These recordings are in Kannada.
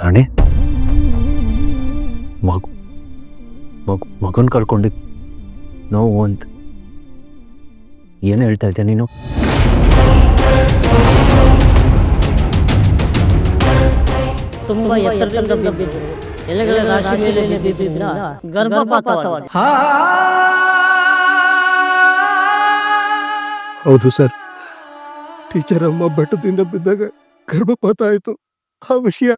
ರಾಣಿ ಮಗು ಮಗು ಮಗನ್ ಕಳ್ಕೊಂಡಿದ್ ನೋವು ಅಂತ. ಏನು ಹೇಳ್ತಾ ಇದ್ದೆ ನೀನು? ತುಂಬಾ ಎತ್ತರದಿಂದ ಬಿದ್ದಿದ್ರು. ಎಲೆಗಳ ರಾಶಿ ಮೇಲೆ ಹೌದು ಸರ್. ಟೀಚರ್ ಅಮ್ಮ ಬೆಟ್ಟದಿಂದ ಬಿದ್ದಾಗ ಗರ್ಭಪಾತ ಆಯಿತು. ಆ ವಿಷಯ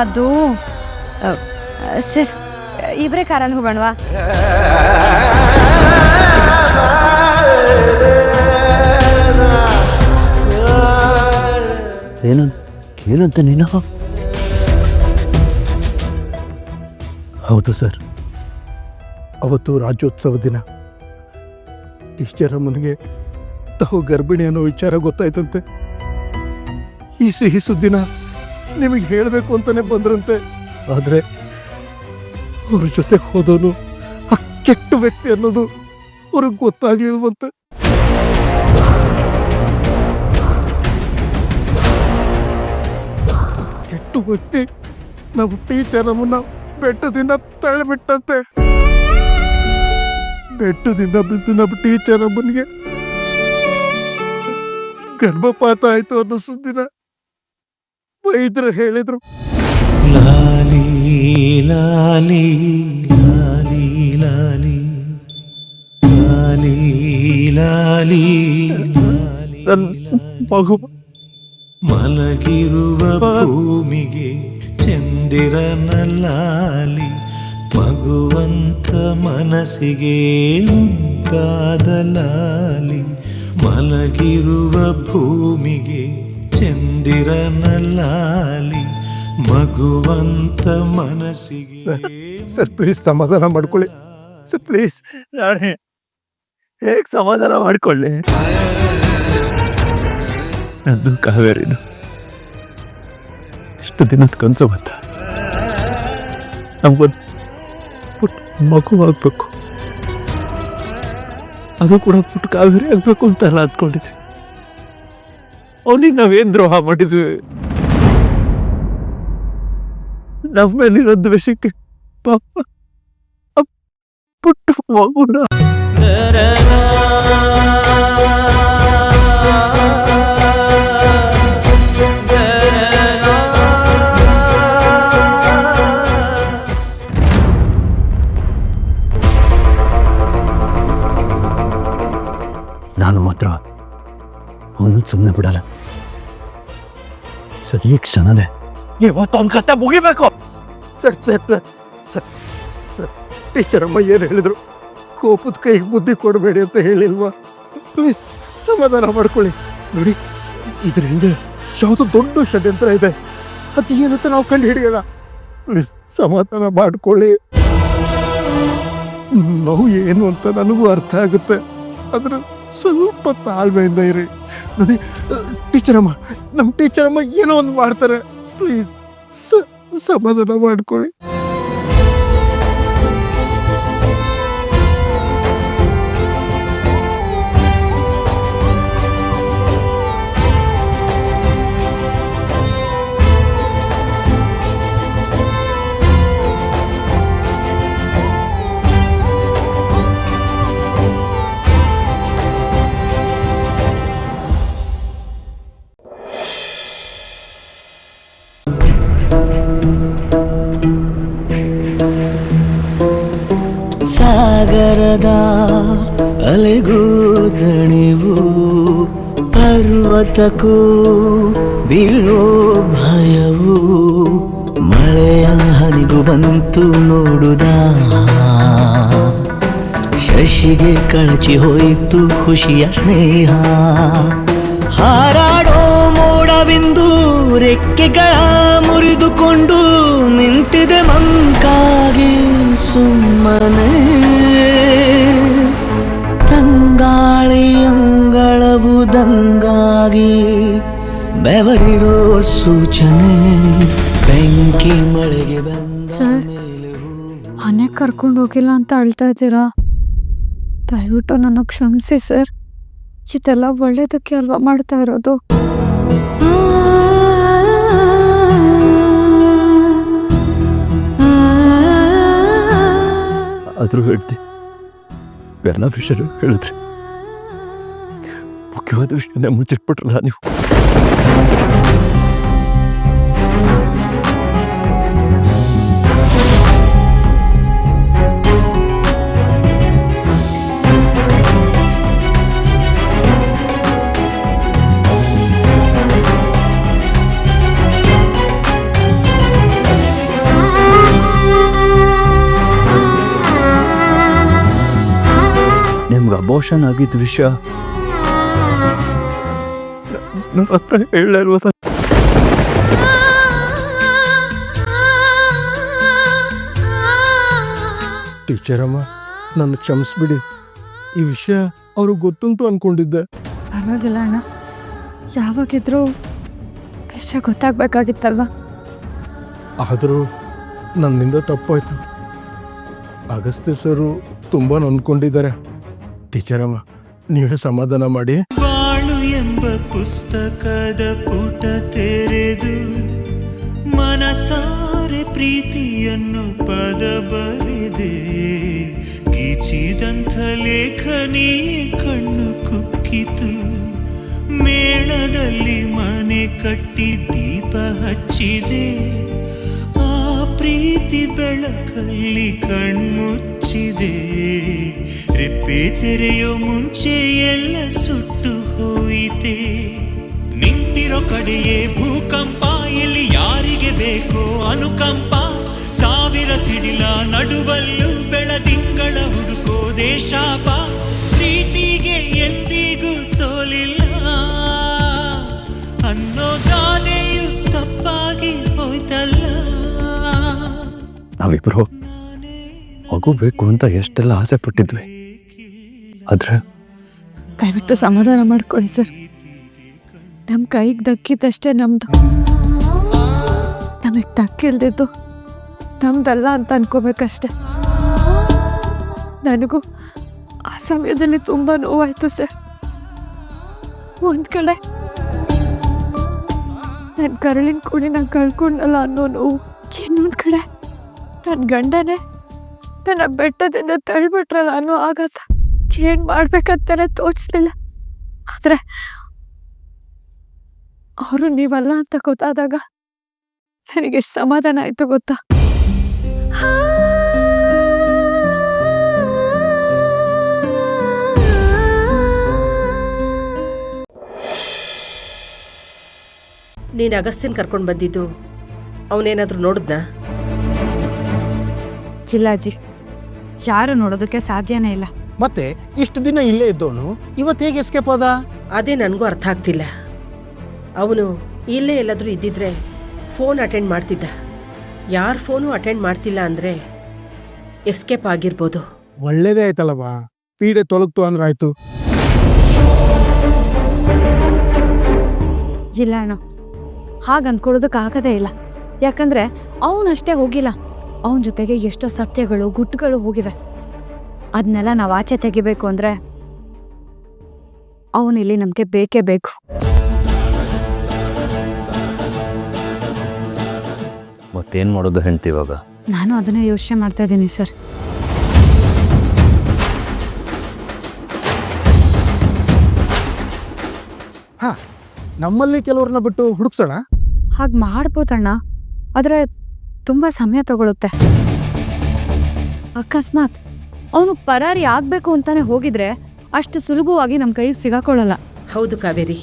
ಅದು ಸರ್ ಇಬ್ಬರೇ ಕಾರಲ್ಲಿ ಹೋಗೋಣವಾ? ಏನು ಏನಂತ ನೀನು? ಹೌದು ಸರ್. ಅವತ್ತು ರಾಜ್ಯೋತ್ಸವ ದಿನ. ಟೀಚರ್ ಮುನಿಗೆ ತಾವು ಗರ್ಭಿಣಿ ಅನ್ನೋ ವಿಚಾರ ಗೊತ್ತಾಯ್ತಂತೆ. ಈ ಸಿಹಿ ಸುದ್ದಿನ ನಿಮಗೆ ಹೇಳಬೇಕು ಅಂತಾನೆ ಬಂದ್ರಂತೆ. ಆದರೆ ಅವ್ರ ಜೊತೆ ಹೋದವನು ಆ ಕೆಟ್ಟ ವ್ಯಕ್ತಿ ಅನ್ನೋದು ಅವ್ರಿಗೆ ಗೊತ್ತಾಗ್ಲಿಲ್ವಂತೆ. ಕೆಟ್ಟ ವ್ಯಕ್ತಿ ನಮ್ಮ ಟೀಚರ್ ಅಮ್ಮನ್ನ ಬೆಟ್ಟದಿಂದ ತಳ್ಳಿಬಿಟ್ಟಂತೆ. ಬೆಟ್ಟದಿಂದ ಬಿದ್ದು ನಮ್ಮ ಟೀಚರ್ ಅಮ್ಮನಿಗೆ ಗರ್ಭಪಾತ ಆಯ್ತು ಅನ್ನೋ ಸುದ್ದಿನ ವೈದ್ಯರು ಹೇಳಿದ್ರು. ಲಾಲಿ ಲಾಲಿ ಲಾಲಿ ಲಾಲಿ ಲಾಲಿ ಲಾಲಿ ಲಾಲಿ ಮಗು ಮಲಗಿರುವ ಭೂಮಿಗೆ ಚಂದಿರನ ಲಾಲಿ ಮಗುವಂತ ಮನಸ್ಸಿಗೆ ಮುಂತಾದಲಾಲಿ ಲಾಲಿ ಮಲಗಿರುವ ಭೂಮಿಗೆ ಚಂದಿರನಲ್ಲಾಲಿ ಮಗುವಂತ ಮನಸ್ಸಿಗೆ ಸರ್ ಪ್ಲೀಸ್ ಸಮಾಧಾನ ಮಾಡ್ಕೊಳ್ಳಿ. ಸರ್ ಪ್ಲೀಸ್ ರಾಣಿ ಹೇಗೆ ಸಮಾಧಾನ ಮಾಡ್ಕೊಳ್ಳಿ? ನಂದು ಕಾವೇರಿದು ಎಷ್ಟು ದಿನದ ಕನಸು ಗೊತ್ತಾ? ನಮ್ಗೊಂದು ಪುಟ್ಟ ಮಗು ಆಗ್ಬೇಕು. ಅದು ಕೂಡ ಪುಟ್ಟ ಕಾವೇರಿ ಆಗ್ಬೇಕು ಅಂತೆಲ್ಲ ಅಂದ್ಕೊಂಡಿದ್ವಿ ಅವನಿಗೆ ನಾವೇನು ದ್ರೋಹ ಮಾಡಿದ್ವಿ? ನಮ್ಮ ಮೇಲಿರೋ ದ್ವೇಷಕ್ಕೆ ಪಾಪ ಪುಟ್ಟ ಮಗುನ. ಅವನು ಸುಮ್ಮನೆ ಬಿಡಲ್ಲ. ಸರ್ ಈ ಕ್ಷಣನೇ. ಇವತ್ತು ಅವನ ಕತೆ ಮುಗಿಬೇಕು. Sir sir sir, sir sir teacher ಅಮ್ಮ ಏನು ಹೇಳಿದ್ರು? ಕೋಪದ ಕೈಗೆ ಬುದ್ಧಿ ಕೊಡಬೇಡಿ ಅಂತ ಹೇಳಿಲ್ವಾ? ಪ್ಲೀಸ್ ಸಮಾಧಾನ ಮಾಡ್ಕೊಳ್ಳಿ. ನೋಡಿ ಇದ್ರ ಹಿಂದೆ ಯಾವುದೋ ದೊಡ್ಡ ಷಡ್ಯಂತ್ರ ಇದೆ. ಅದು ಏನಂತ ನಾವು ಕಂಡು ಹಿಡಿಯೋಣ. ಪ್ಲೀಸ್ ಸಮಾಧಾನ ಮಾಡ್ಕೊಳ್ಳಿ. ನೋವು ಏನು ಅಂತ ನನಗೂ ಅರ್ಥ ಆಗುತ್ತೆ. ಆದ್ರೆ ಸ್ವಲ್ಪ ತಾಳ್ಮೆಯಿಂದ ಇರಿ. ನೋಡಿ ಟೀಚರ್ ಅಮ್ಮ ನಮ್ಮ ಟೀಚರ್ ಅಮ್ಮ ಏನೋ ಒಂದು ಮಾಡ್ತಾರೆ. ಪ್ಲೀಸ್ ಸಮಾಧಾನ ಮಾಡ್ಕೊಳ್ಳಿ. ಪರ್ವತಕ್ಕೂ ಬೀಳೋ ಭಯವು ಮಳೆಯ ಹನಿಗು ಬಂತು ನೋಡುದ? ಶಶಿಗೆ ಕಳಚಿ ಹೋಯಿತು ಖುಷಿಯ ಸ್ನೇಹ. ಹಾರಾಡೋ ಮೋಡವೆಂದು ರೆಕ್ಕೆಗಳ ಮುರಿದುಕೊಂಡು ನಿಂತಿದೆ ಮಂಕಾಗಿ ಸುಮ್ಮನೆ. ತಂಗಾಳಿ ಅಂಗಳವು ದಂಗಾಗಿ ಬೆವರಿರೋ ಸೂಚನೆ. ಬೆಂಕಿ ಮಳೆಗೆ ಬಂದ ಸರ್? ಮನೆಗೆ ಕರ್ಕೊಂಡು ಹೋಗಿಲ್ಲ ಅಂತ ಅಳ್ತಾ ಇದ್ದೀರಾ? ದಯವಿಟ್ಟು ನನ್ನ ಕ್ಷಮಿಸಿ ಸರ್. ಇದೆಲ್ಲ ಒಳ್ಳೇದಕ್ಕೆ ಅಲ್ವಾ ಮಾಡ್ತಾ ಇರೋದು? ಆದರೂ ಹೇಳ್ತಿ. ಎಲ್ಲ ವಿಷಯ ಹೇಳಿದ್ರಿ. ಮುಖ್ಯವಾದ ವಿಷಯನ ಮುಚ್ಚಿಟ್ಬಿಟ್ರಲ್ಲ ನೀವು. ನಿಮ್ಗೆ ಅಬೋಷನ್ ಆಗಿದ್ದ ವಿಷಯ ನನ್ನ ಹತ್ರ ಹೇಳಲೇ ಇಲ್ವ ಸರ್? ಟೀಚರ್ ಅಮ್ಮ ನನ್ನ ಕ್ಷಮಿಸ್ಬಿಡಿ. ಈ ವಿಷಯ ಅವ್ರಿಗೆ ಗೊತ್ತುಂಟು ಅನ್ಕೊಂಡಿದ್ದೆ. ಪರವಾಗಿಲ್ಲ ಅಣ್ಣ. ಯಾವಾಗಿದ್ರೂ ಕಷ್ಟ ಗೊತ್ತಾಗ್ಬೇಕಾಗಿತ್ತಲ್ವಾ? ಆದರೂ ನನ್ನಿಂದ ತಪ್ಪಾಯ್ತು. ಅಗಸ್ತ್ಯ ಸರು ತುಂಬ ನೊಂದ್ಕೊಂಡಿದ್ದಾರೆ ಟೀಚರಮ್ಮ ಅಮ್ಮ ನೀವೇ ಸಮಾಧಾನ ಮಾಡಿ. ಎಂಬ ಪುಸ್ತಕದ ಪುಟ ತೆರೆದು ಮನಸಾರೆ ಪ್ರೀತಿಯನ್ನು ಪದ ಬರೆದೆ. ಗೀಚಿದಂಥ ಲೇಖನಿ ಕಣ್ಣು ಕುಕ್ಕಿತು. ಮೇಳದಲ್ಲಿ ಮನೆ ಕಟ್ಟಿ ದೀಪ ಹಚ್ಚಿದೆ. ಆ ಪ್ರೀತಿ ಬೆಳಕಲ್ಲಿ ಕಣ್ಮುಚ್ಚಿದೆ. ರೆಪ್ಪೆ ತೆರೆಯೋ ಮುಂಚೆ ಎಲ್ಲ ಸುಟ್ಟು ಹೋಯಿತೆ? ನಿಂತಿರೋ ಕಡೆಯೇ ಭೂಕಂಪ, ಎಲ್ಲಿ ಯಾರಿಗೆ ಬೇಕೋ ಅನುಕಂಪ? ಸಾವಿರ ಸಿಡಿಲ ನಡುವಲ್ಲೂ ಬೆಳದಿಂಗಳ ಹುಡುಕೋ ದೇಶಾಪ. ಪ್ರೀತಿಗೆ ಎಂದಿಗೂ ಸೋಲಿಲ್ಲ. ಅನ್ನೋದಾನೆಯು ತಪ್ಪಾಗಿ ಹೋಯ್ತಲ್ಲ. ನಾವಿಬ್ರು ಮಗು ಬೇಕು ಅಂತ ಎಷ್ಟೆಲ್ಲ ಆಸೆ ಪಟ್ಟಿದ್ವಿ ಆದ್ರೆ? ದಯವಿಟ್ಟು ಸಮಾಧಾನ ಮಾಡ್ಕೊಳ್ಳಿ ಸರ್. ನಮ್ಮ ಕೈಗೆ ದಕ್ಕಿದ್ದಷ್ಟೇ ನಮ್ಮದು ನಮಗೆ ದಕ್ಕಿಲ್ದಿದ್ದು ನಮ್ದಲ್ಲ ಅಂತ ಅನ್ಕೋಬೇಕಷ್ಟೆ. ನನಗೂ ಆ ಸಮಯದಲ್ಲಿ ತುಂಬ ನೋವಾಯಿತು ಸರ್. ಒಂದು ಕಡೆ ನನ್ನ ಕರಳಿನ ಕೂಡಿ ನಾನು ಕಳ್ಕೊಂಡಲ್ಲ ಅನ್ನೋ ನೋವು. ಇನ್ನೊಂದು ಕಡೆ ನನ್ನ ಗಂಡನೇ ನನ್ನ ಬೆಟ್ಟದಿಂದ ತಳ್ಬಿಟ್ರಲ್ಲ ಅನ್ನೋ ಆಘಾತ. ಏನು ಮಾಡ್ಬೇಕಂತಾನೆ ತೋಚಿಸ್ಲಿಲ್ಲ ಆದರೆ ಅವರು ನೀವಲ್ಲ ಅಂತ ಗೊತ್ತಾದಾಗ ನನಗೆ ಎಷ್ಟು ಸಮಾಧಾನ ಆಯ್ತು ಗೊತ್ತಾ? ನೀನು ಅಗಸ್ತ್ಯನ್ ಕರ್ಕೊಂಡು ಬಂದಿದ್ದು ಅವನೇನಾದರೂ ನೋಡಿದ್ನ? ಚಿಲ್ಲಾಜಿ ಅಜ್ಜಿ ಯಾರು ನೋಡೋದಕ್ಕೆ ಸಾಧ್ಯನೇ ಇಲ್ಲ. ಮತ್ತೆ ಇಷ್ಟು ದಿನ ಇಲ್ಲೇ ಇದ್ದವನು ಇವತ್ತು ಹೇಗೆ ಎಸ್ಕೇಪ್ ಆದ? ಅದೇ ನನಗೂ ಅರ್ಥ ಆಗ್ತಿಲ್ಲ. ಅವನು ಇಲ್ಲೇ ಎಲ್ಲಾದರೂ ಇದ್ದಿದ್ರೆ ಫೋನ್ ಅಟೆಂಡ್ ಮಾಡ್ತಿದ್ದ. ಯಾರ ಫೋನು ಅಟೆಂಡ್ ಮಾಡ್ತಿಲ್ಲ ಅಂದರೆ ಎಸ್ಕೇಪ್ ಆಗಿರ್ಬೋದು. ಒಳ್ಳೇದೇ ಆಯ್ತಲ್ಲವಾ? ಪೀಡೆ ತೊಲಗ್ತು ಅಂದ್ರೆ ಆಯ್ತು. ಇಲ್ಲ ಅಣ್ಣ ಹಾಗೆ ಅನ್ಕೊಳ್ಳೋದಕ್ಕಾಗದೇ ಇಲ್ಲ. ಯಾಕಂದ್ರೆ ಅವನಷ್ಟೇ ಹೋಗಿಲ್ಲ. ಅವನ ಜೊತೆಗೆ ಎಷ್ಟೋ ಸತ್ಯಗಳು ಗುಟ್ಟುಗಳು ಹೋಗಿವೆ. ಅದನ್ನೆಲ್ಲ ನಾವು ಆಚೆ ತೆಗಿಬೇಕು ಅಂದರೆ ಅವನಿಲ್ಲಿ ನಮಗೆ ಬೇಕೇ ಬೇಕು. ಮತ್ತೇನು ಮಾಡೋದು ಹೆಂಡ್ತಿ ಇವಾಗ? ನಾನು ಅದನ್ನೇ ಯೋಚನೆ ಮಾಡ್ತಾ ಇದ್ದೀನಿ ಸರ್. ಹಾ ನಮ್ಮಲ್ಲಿ ಕೆಲವ್ರನ್ನ ಬಿಟ್ಟು ಹುಡುಕ್ಸೋಣ? ಹಾಗೆ ಮಾಡ್ಬೋದಣ್ಣ ಆದರೆ ತುಂಬ ಸಮಯ ತಗೊಳುತ್ತೆ. ಅಕಸ್ಮಾತ್ ಅವನು ಪರಾರಿ ಆಗಬೇಕು ಅಂತಾನೆ ಹೋಗಿದ್ರೆ ಅಷ್ಟು ಸುಲಭವಾಗಿ ನಮ್ಮ ಕೈ ಸಿಗಾಕೊಳ್ಳಲ್ಲ. ಹೌದು ಕಾವೇರಿ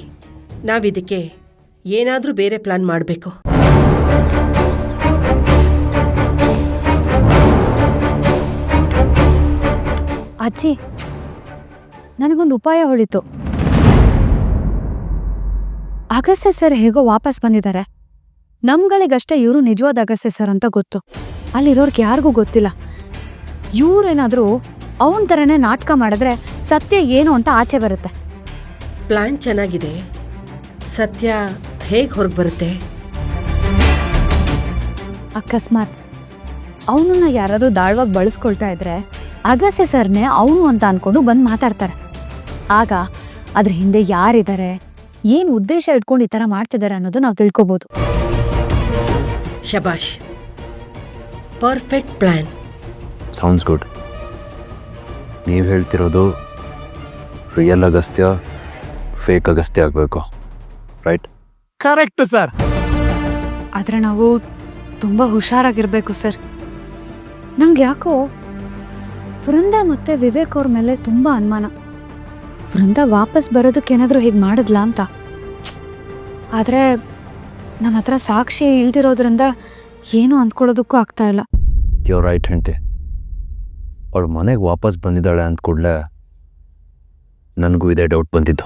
ನಾವಿದಕ್ಕೆ ಏನಾದರೂ ಬೇರೆ ಪ್ಲಾನ್ ಮಾಡಬೇಕು. ಅಜ್ಜಿ ನನಗೊಂದು ಉಪಾಯ ಹೊಳಿತು. ಅಗಸ್ಯ ಸರ್ ಹೇಗೋ ವಾಪಸ್ ಬಂದಿದ್ದಾರೆ. ನಮ್ಗಳಿಗಷ್ಟೇ ಇವರು ನಿಜವಾದ ಅಗಸ್ಯ ಸರ್ ಅಂತ ಗೊತ್ತು. ಅಲ್ಲಿರೋರ್ಗೆ ಯಾರಿಗೂ ಗೊತ್ತಿಲ್ಲ. ಇವ್ರೇನಾದರೂ ಅವನ ಥರನೇ ನಾಟಕ ಮಾಡಿದ್ರೆ ಸತ್ಯ ಏನು ಅಂತ ಆಚೆ ಬರುತ್ತೆ. ಪ್ಲಾನ್ ಚೆನ್ನಾಗಿದೆ. ಸತ್ಯ ಹೇಗೆ ಹೊರಗೆ ಬರುತ್ತೆ? ಅಕಸ್ಮಾತ್. ಅವನನ್ನ ಯಾರಾದರೂ ದಾಳ್ವಾಗಿ ಬಳಸ್ಕೊಳ್ತಾ ಇದ್ರೆ ಅಗಸೆ ಸರ್ನೇ ಅವನು ಅಂತ ಅಂದ್ಕೊಂಡು ಬಂದು ಮಾತಾಡ್ತಾರೆ. ಆಗ ಅದ್ರ ಹಿಂದೆ ಯಾರಿದ್ದಾರೆ ಏನು ಉದ್ದೇಶ ಇಟ್ಕೊಂಡು ಈ ಥರ ಮಾಡ್ತಿದ್ದಾರೆ ಅನ್ನೋದು ನಾವು ತಿಳ್ಕೊಬೋದು. ಶಬಾಷ್. ಪರ್ಫೆಕ್ಟ್ ಪ್ಲ್ಯಾನ್ ಸೌಂಡ್ಸ್ ಗುಡ್ ನೀವು ಹೇಳ್ತಿರೋದು ರಿಯಲ್ ಅಗಸ್ತ್ಯ ಫೇಕ್ ಅಗಸ್ತ್ಯ ಆಗಬೇಕು. ರೈಟ್ ಕರೆಕ್ಟ್ ಸರ್ ಆದರೆ ನಾವು ತುಂಬ ಹುಷಾರಾಗಿರಬೇಕು ಸರ್ ನಮ್ಗೆ ಯಾಕೋ ವೃಂದ ಮತ್ತು ವಿವೇಕ್ ಅವ್ರ ಮೇಲೆ ತುಂಬ ಅನುಮಾನ. ವೃಂದ ವಾಪಸ್ ಬರೋದಕ್ಕೆ ಏನಾದರೂ ಹೀಗೆ ಮಾಡಿದ್ಲಾ ಅಂತ. ಆದರೆ ನಮ್ಮ ಹತ್ರ ಸಾಕ್ಷಿ ಇಲ್ದಿರೋದ್ರಿಂದ ಏನು ಅಂದ್ಕೊಳ್ಳೋದಕ್ಕೂ ಆಗ್ತಾ ಇಲ್ಲ. ಯೋ ರೈಟ್ ಹೆಂಟಿ ಅವಳು ಮನೆಗೆ ವಾಪಸ್ ಬಂದಿದ್ದಾಳೆ ಅಂದ ಕೂಡಲೇ ನನಗೂ ಇದೇ ಡೌಟ್ ಬಂದಿದ್ದು.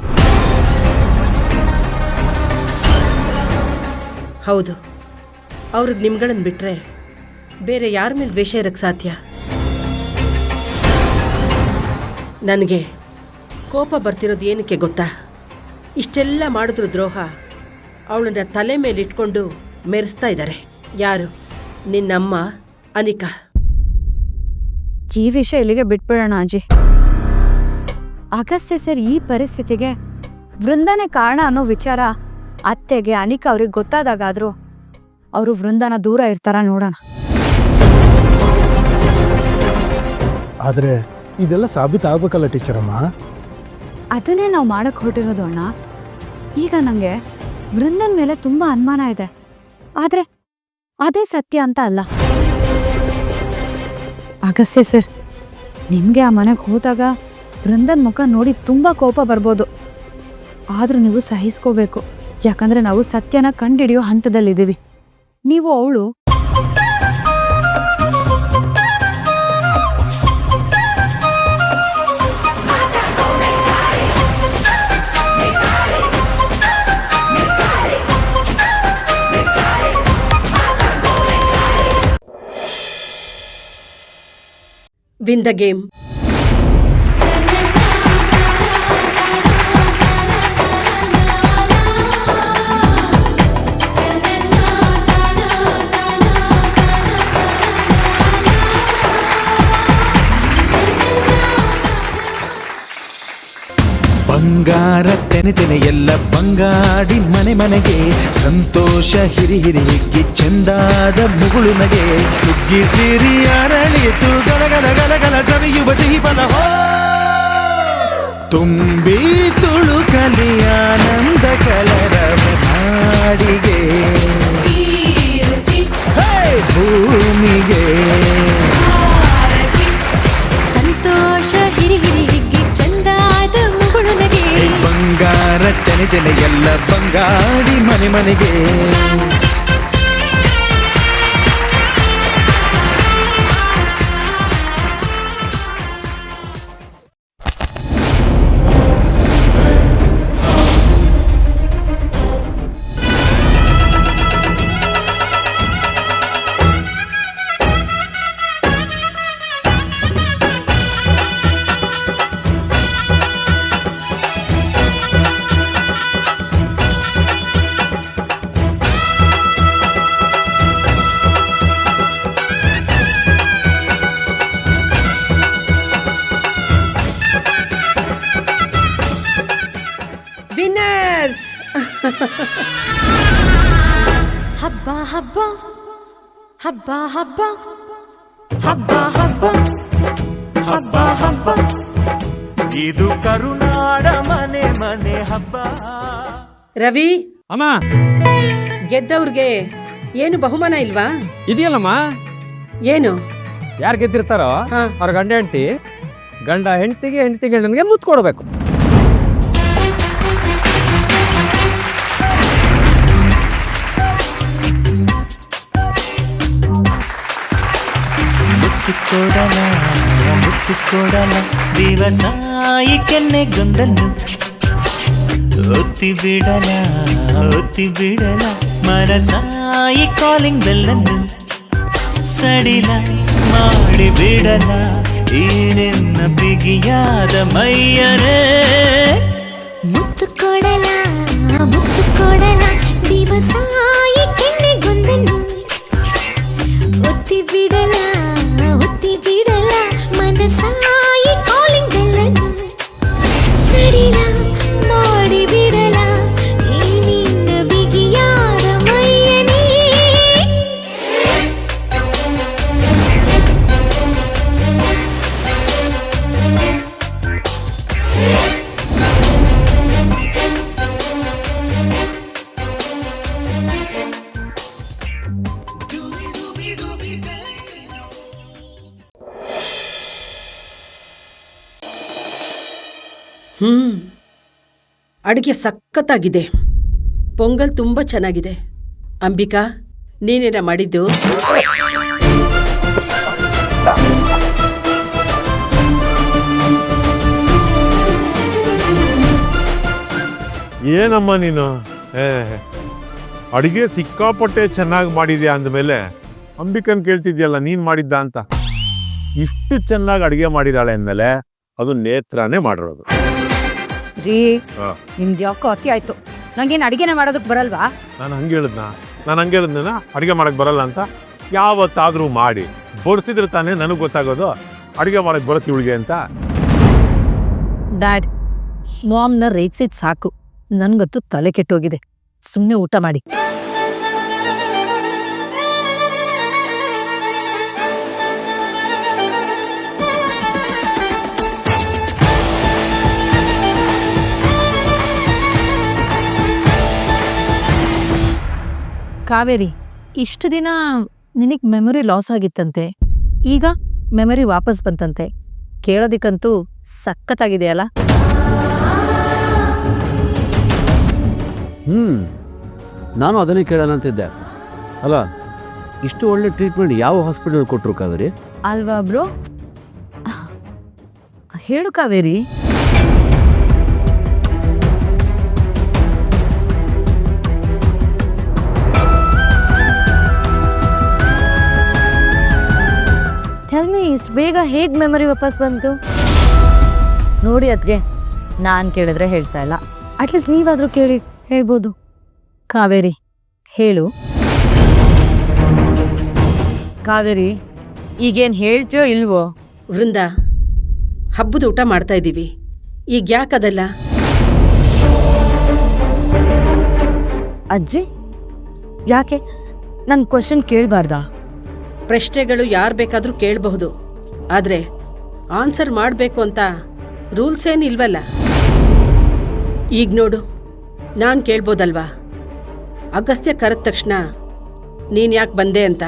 ಹೌದು. ಅವ್ರಿಗೆ ನಿಮ್ಗಳನ್ನು ಬಿಟ್ಟರೆ ಬೇರೆ ಯಾರ ಮೇಲೆ ದ್ವೇಷ ಇರಕ್ಕೆ ಸಾಧ್ಯ? ನನಗೆ ಕೋಪ ಬರ್ತಿರೋದು ಏನಕ್ಕೆ ಗೊತ್ತಾ? ಇಷ್ಟೆಲ್ಲ ಮಾಡಿದ್ರು ದ್ರೋಹ ಅವಳನ್ನ ತಲೆ ಮೇಲೆ ಇಟ್ಕೊಂಡು ಮೆರೆಸ್ತಾ ಇದ್ದಾರೆ ಯಾರು? ನಿನ್ನಮ್ಮ ಅನಿಕಾ. ಈ ವಿಷಯ ಇಲ್ಲಿಗೆ ಬಿಟ್ಬಿಡೋಣ ಅಜ್ಜಿ ಅಗಸ್ತ್ಯ ಸರ್ ಈ ಪರಿಸ್ಥಿತಿಗೆ ವೃಂದನೆ ಕಾರಣ ಅನ್ನೋ ವಿಚಾರ ಅತ್ತೆಗೆ ಅನಿಕಾ ಅವ್ರಿಗೆ ಗೊತ್ತಾದಾಗಾದ್ರೂ ಅವರು ವೃಂದನ ದೂರ ಇರ್ತಾರ ನೋಡೋಣ. ಆದರೆ ಇದೆಲ್ಲ ಸಾಬೀತಾಗಬೇಕಲ್ಲ ಟೀಚರಮ್ಮ. ಅದನ್ನೇ ನಾವು ಮಾಡಕ್ಕೆ ಹೊರಟಿರೋದು ಅಣ್ಣ. ಈಗ ನನಗೆ ವೃಂದನ್ ಮೇಲೆ ತುಂಬಾ ಅನುಮಾನ ಇದೆ. ಆದ್ರೆ ಅದೇ ಸತ್ಯ ಅಂತ ಅಲ್ಲ. ಅಗಸ್ತ್ಯ ಸರ್ ನಿಮಗೆ ಆ ಮನೆಗೆ ಹೋದಾಗ ಬೃಂದನ್ ಮುಖ ನೋಡಿ ತುಂಬ ಕೋಪ ಬರ್ಬೋದು. ಆದರೂ ನೀವು ಸಹಿಸ್ಕೋಬೇಕು. ಯಾಕಂದರೆ ನಾವು ಸತ್ಯನ ಕಂಡಿಡಿಯೋ ಹಂತದಲ್ಲಿದ್ದೀವಿ. ನೀವು ಅವಳು win the game. బంగారు ತೆನೆ ಎಲ್ಲ ಬಂಗಾಡಿ ಮನೆ ಮನೆಗೆ, ಸಂತೋಷ ಹಿರಿ ಹಿರಿ ಹಿಗ್ಗಿ ಚೆಂದಾದ ಮುಗುಳು ನಗೆ. ಸುಗ್ಗಿ ಸಿರಿ ಅರಳಿತು ಗಲಗಲ ಗಲಗಲ ಸವಿಯುವ ಸಿಹಿ ಬಲ ತುಂಬಿ ತುಳು ಕಲಿಯಾನಂದ ಕಲರವ ಹಾಡಿಗೆ. ಭೂಮಿಗೆ. ಸಂತೋಷ ಹಿರಿ ಹಿರಿ ರಟ್ಟನೆ ಎಲ್ಲ ಬಂಗಾಡಿ ಮನೆ ಮನೆಗೆ. ಹಬ್ಬ ಹಬ್ಬ. ಹಬ್ಬ ಹಬ್ಬ. ಹಬ್ಬ ಹಬ್ಬ. ಇದು ಕರುನಾಡ ಮನೆ ಮನೆ ಹಬ್ಬ. ರವಿ ಅಮ್ಮ. ಗೆದ್ದವ್ರಿಗೆ ಏನು ಬಹುಮಾನ ಇಲ್ವಾ? ಇದೆಯಲ್ಲಮ್ಮ? ಏನು? ಯಾರು ಗೆದ್ದಿರ್ತಾರೋ ಹಾ. ಅವ್ರ ಗಂಡ ಹೆಂಡತಿ ಗಂಡ ಹೆಂಡತಿಗೆ ಹೆಂಡತಿ ಗಂಡನಿಗೆ ಮುತ್ತು ಕೊಡಬೇಕು. ಕೊಡಲ ಮುತ್ತು ಕೊಡಲ ದಿವಸ ಈ ಕೆನ್ನೆಗೊಂದನ್ನು ಒತ್ತಿ ಬಿಡಲ ಒತ್ತಿ ಬಿಡಲ ಮನಸಾಯಿ ಕಾಲಿಂಗ್ ಬೆಲ್ಲನ್ನು ಸಡಿಲ ಮಾಡಿ ಬಿಡಲ ಈ ನಿನ್ನ ಬಿಗಿಯಾದ ಮೈಯನೇ ಮುತ್ತು ಕೊಡಲ ಮುತ್ತು ಕೊಡಲ ದಿವಸ ಅಡುಗೆ ಸಖತ್ತಾಗಿದೆ. ಪೊಂಗಲ್ ತುಂಬ ಚೆನ್ನಾಗಿದೆ. ಅಂಬಿಕಾ, ನೀನೇನ ಮಾಡಿದ್ದು? ಏನಮ್ಮ ನೀನು? ಅಡಿಗೆ ಸಿಕ್ಕಾಪಟ್ಟೆ ಚೆನ್ನಾಗಿ ಮಾಡಿದ್ಯಾ ಅಂದಮೇಲೆ ಅಂಬಿಕನ್ ಕೇಳ್ತಿದ್ಯಲ್ಲ, ನೀನು ಮಾಡಿದ್ದ ಅಂತ. ಇಷ್ಟು ಚೆನ್ನಾಗಿ ಅಡಿಗೆ ಮಾಡಿದಾಳೆ ಅಂದಮೇಲೆ ಅದು ನೇತ್ರನೇ ಮಾಡಿರೋದು. ರೀ ಹಾ. ನಿಮ್ದು ಯಾಕೋ ಅತಿ ಆಯ್ತು. ನಂಗೇನು ಅಡಿಗೆನೆ ಮಾಡೋದಕ್ಕೆ ಬರಲ್ವಾ? ನಾನು ಹಂಗೆ ಹೇಳಿದ್ನ? ನಾನು ಹಂಗೆ ಹೇಳಿದ್ನ ಅಡುಗೆ ಮಾಡಕ್ಕೆ ಬರಲ್ಲ ಅಂತ ಯಾವತ್ತಾದರೂ ಮಾಡಿ. ಬಡಿಸಿದ್ರೆ ತಾನೇ ನನಗೆ ಗೊತ್ತಾಗೋದು ಅಡುಗೆ ಮಾಡಕ್ಕೆ ಬರುತ್ತೆ ಇವಳಿಗೆ ಅಂತ. ಡ್ಯಾಡ್ ಮಾಮ್ನ ರೇಗ್ಸಿದ್ ಸಾಕು. ನನಗಂತೂ ತಲೆ ಕೆಟ್ಟೋಗಿದೆ. ಸುಮ್ಮನೆ ಊಟ ಮಾಡಿ. ಕಾವೇರಿ ಇಷ್ಟು ದಿನ ನಿನಗೆ ಮೆಮೊರಿ ಲಾಸ್ ಆಗಿತ್ತಂತೆ. ಈಗ ಮೆಮೊರಿ ವಾಪಸ್ ಬಂತಂತೆ. ಕೇಳೋದಿಕ್ಕಂತೂ ಸಖತ್ತಾಗಿದೆಯಲ್ಲ? ಹ್ಞೂ ನಾನು ಅದನ್ನೇ ಕೇಳೋಣ ಅಂತಿದ್ದೆ ಅಲ್ಲ ಇಷ್ಟು ಒಳ್ಳೆ ಟ್ರೀಟ್ಮೆಂಟ್ ಯಾವ ಹಾಸ್ಪಿಟಲ್ ಕೊಟ್ಟರು ಕಾವೇರಿ? ಅಲ್ವಾ ಬ್ರೋ? ಹೇಳು ಕಾವೇರಿ. ಟೆಲ್ ಮೀ ಇಷ್ಟು ಬೇಗ ಹೇಗೆ ಮೆಮೊರಿ ವಾಪಸ್ ಬಂತು? ನೋಡಿ ಅದಕ್ಕೆ ನಾನು ಕೇಳಿದ್ರೆ ಹೇಳ್ತಾ ಇಲ್ಲ. ಅಟ್ಲೀಸ್ಟ್ ನೀವಾದರೂ ಕೇಳಿ ಹೇಳ್ಬೋದು. ಕಾವೇರಿ ಹೇಳು. ಕಾವೇರಿ ಈಗೇನು ಹೇಳ್ತೀಯೋ ಇಲ್ವೋ? ವೃಂದ ಹಬ್ಬದ ಊಟ ಮಾಡ್ತಾ ಇದ್ದೀವಿ ಈಗ ಯಾಕದಲ್ಲ ಅಜ್ಜಿ ಯಾಕೆ? ನನ್ನ ಕ್ವಶನ್ ಕೇಳಬಾರ್ದಾ? ಪ್ರಶ್ನೆಗಳು ಯಾರು ಬೇಕಾದರೂ ಕೇಳಬಹುದು. ಆದರೆ ಆನ್ಸರ್ ಮಾಡಬೇಕು ಅಂತ ರೂಲ್ಸ್ ಏನಿಲ್ವಲ್ಲ ಈಗ ನೋಡು, ನಾನು ಕೇಳ್ಬೋದಲ್ವಾ? ಅಗಸ್ತ್ಯ ಕರೆದ ತಕ್ಷಣ ನೀನು ಯಾಕೆ ಬಂದೆ ಅಂತ?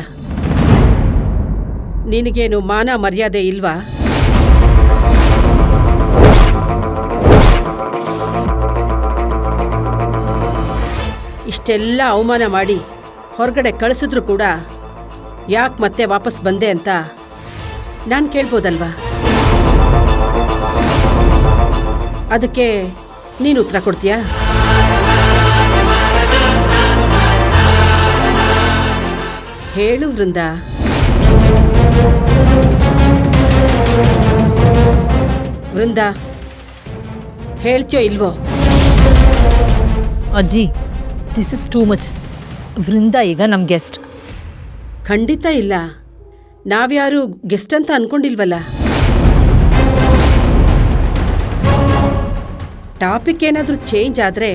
ನಿನಗೇನು ಮಾನ ಮರ್ಯಾದೆ ಇಲ್ವಾ? ಇಷ್ಟೆಲ್ಲ ಅವಮಾನ ಮಾಡಿ ಹೊರಗಡೆ ಕಳಿಸಿದ್ರು ಕೂಡ ಯಾಕೆ ಮತ್ತೆ ವಾಪಸ್ ಬಂದೆ ಅಂತ ನಾನು ಕೇಳ್ಬೋದಲ್ವಾ? ಅದಕ್ಕೆ ನೀನು ಉತ್ತರ ಕೊಡ್ತೀಯಾ? ಹೇಳು ವೃಂದ. ವೃಂದ, ಹೇಳ್ತೀಯೋ ಇಲ್ವೋ? ಅಜ್ಜಿ ದಿಸ್ ಇಸ್ ಟೂ ಮಚ್ ವೃಂದ ಈಗ ನಮ್ಮ ಗೆಸ್ಟ್ ಖಂಡಿತ ಇಲ್ಲ. ನಾವ್ಯಾರು ಗೆಸ್ಟ್ ಅಂತ ಅನ್ಕೊಂಡಿಲ್ವಲ್ಲ? ಟಾಪಿಕ್ ಏನಾದರೂ ಚೇಂಜ್ ಆದರೆ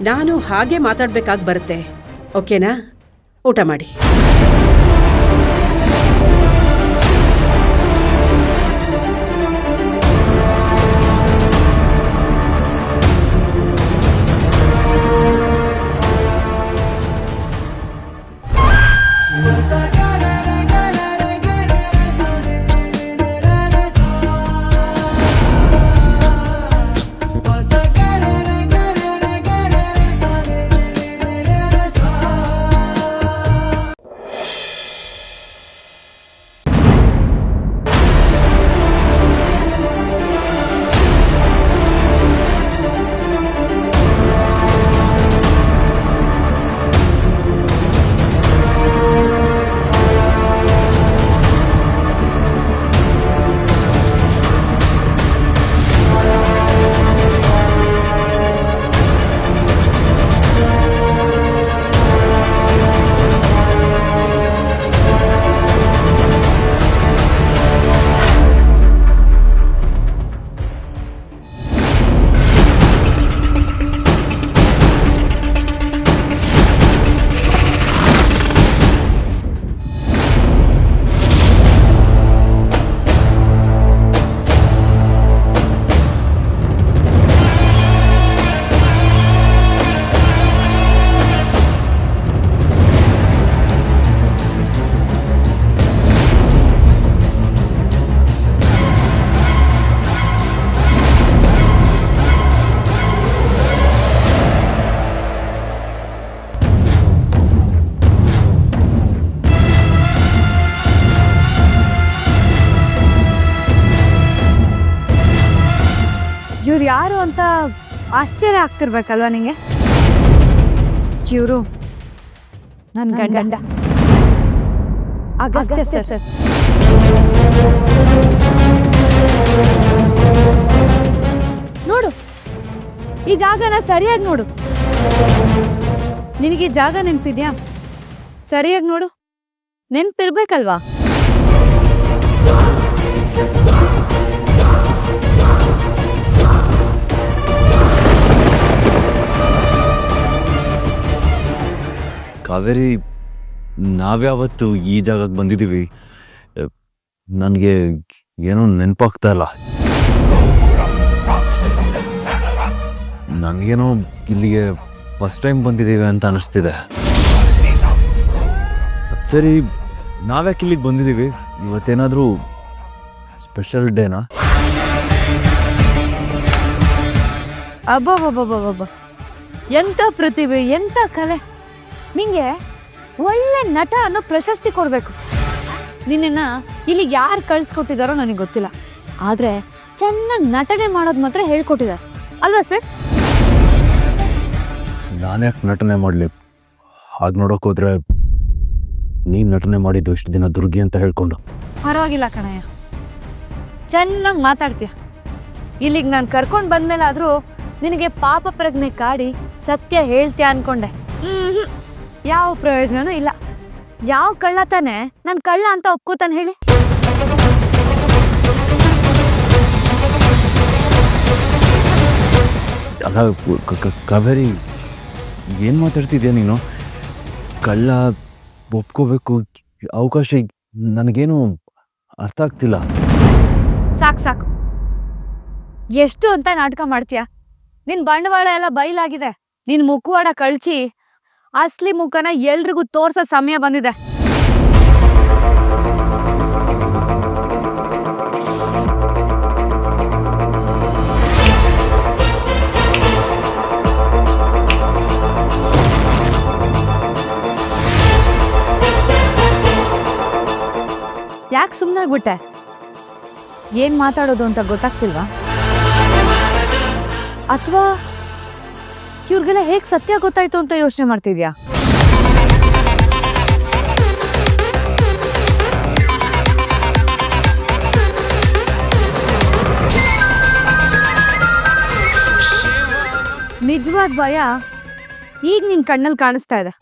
ನಾನು ಹಾಗೆ ಮಾತಾಡ್ಬೇಕಾಗಿ ಬರುತ್ತೆ. ಓಕೆನಾ? ಊಟ ಮಾಡಿ. ಆಗ್ತಿರ್ಬೇಕಲ್ವಾ ನಿಂಗೆ? ಇವರು ನನ್ನ ಗಂಡ. ಅಗಸ್ತ್ಯ ಸರ್. ನೋಡು ಈ ಜಾಗನ ಸರಿಯಾಗಿ ನೋಡು. ನಿನಗೆ ಈ ಜಾಗ ನೆನಪಿದ್ಯಾ? ಸರಿಯಾಗಿ ನೋಡು. ನೆನ್ಪಿರ್ಬೇಕಲ್ವಾ? ಕಾವೇರಿ, ನಾವ್ಯಾವತ್ತು ಈ ಜಾಗಕ್ಕೆ ಬಂದಿದ್ದೀವಿ ನನಗೆ ಏನೋ ನೆನಪಾಗ್ತಾ ಇಲ್ಲ. ನನಗೇನೋ ಇಲ್ಲಿಗೆ ಫಸ್ಟ್ ಟೈಮ್ ಬಂದಿದ್ದೀವಿ ಅಂತ ಅನಿಸ್ತಿದೆ. ಅದ್ ಸರಿ, ನಾವ್ಯಾಕೆ ಇಲ್ಲಿಗೆ ಬಂದಿದ್ದೀವಿ ಇವತ್ತೇನಾದರೂ ಸ್ಪೆಷಲ್ ಡೇನಾ ಅಬ್ಬಬ್ಬಬ್ಬಬ್ಬಬ್ಬ. ಎಂಥ ಪ್ರತಿಭೆ ಎಂಥ ಕಲೆ. ನಿಂಗೆ ಒಳ್ಳೆ ನಟ ಅನ್ನೋ ಪ್ರಶಸ್ತಿ ಕೊಡಬೇಕು. ನಿನ್ನನ್ನು ಇಲ್ಲಿ ಯಾರು ಕಳಿಸ್ಕೊಟ್ಟಿದ್ದಾರೋ ನನಗೆ ಗೊತ್ತಿಲ್ಲ. ಆದರೆ ಚೆನ್ನಾಗಿ ನಟನೆ ಮಾಡೋದು ಮಾತ್ರ ಹೇಳ್ಕೊಟ್ಟಿದ್ದಾರೆ ಅಲ್ವಾ ಸರ್? ನಾನ್ಯಾಕೆ ನಟನೆ ಮಾಡಲಿ. ಹಾಗೆ ನೋಡೋಕೆ ಹೋದ್ರೆ ನೀನು ನಟನೆ ಮಾಡಿದ್ದು ಇಷ್ಟು ದಿನ ದುರ್ಗಿ ಅಂತ ಹೇಳ್ಕೊಂಡು. ಪರವಾಗಿಲ್ಲ ಕಣಯ್ಯ. ಚೆನ್ನಾಗಿ ಮಾತಾಡ್ತೀಯ. ಇಲ್ಲಿಗೆ ನಾನು ಕರ್ಕೊಂಡು ಬಂದಮೇಲಾದರೂ ನಿನಗೆ ಪಾಪ ಪ್ರಜ್ಞೆ ಕಾಡಿ ಸತ್ಯ ಹೇಳ್ತೀಯ ಅನ್ಕೊಂಡೆ. ಹ್ಮ್. ಯಾವ ಪ್ರಯೋಜನನೂ ಇಲ್ಲ. ಯಾವ ಕಳ್ಳ ತಾನೆ? ನಾನು ಕಳ್ಳ ಅಂತ ಒಪ್ಕೋತಾನೆ ಹೇಳಿ. ಅಲ್ಲ ಕ- ಕ- ಕಾವೇರಿ ಏನು ಮಾತಾಡ್ತಿದ್ಯಾ ನೀನು? ಕಳ್ಳ ಒಪ್ಕೋಬೇಕು. ಅವಕಾಶ ನನಗೇನು ಅರ್ಥ ಆಗ್ತಿಲ್ಲ. ಸಾಕು ಸಾಕು. ಎಷ್ಟು ಅಂತ ನಾಟಕ ಮಾಡ್ತೀಯ? ನಿನ್ ಬಂಡವಾಳ ಎಲ್ಲ ಬಯಲಾಗಿದೆ ನಿನ್ ಮುಖವಾಡ ಕಳ್ಚಿ ಅಸ್ಲಿ ಮುಖನ ಎಲ್ರಿಗೂ ತೋರ್ಸೋ ಸಮಯ ಬಂದಿದೆ. ಯಾಕೆ ಸುಮ್ಮನಾಗ್ಬಿಟ್ಟೆ ಏನ್ ಮಾತಾಡೋದು ಅಂತ ಗೊತ್ತಾಗ್ತಿಲ್ವಾ? ಅಥವಾ ಇವ್ರಿಗೆಲ್ಲ ಹೇಗೆ ಸತ್ಯ ಗೊತ್ತಾಯ್ತು ಅಂತ ಯೋಚನೆ ಮಾಡ್ತಿದ್ಯಾ? ನಿಜವಾದ ಭಯ? ಈಗ ನಿನ್ ಕಣ್ಣಲ್ಲಿ ಕಾಣಿಸ್ತಾ ಇದೆ.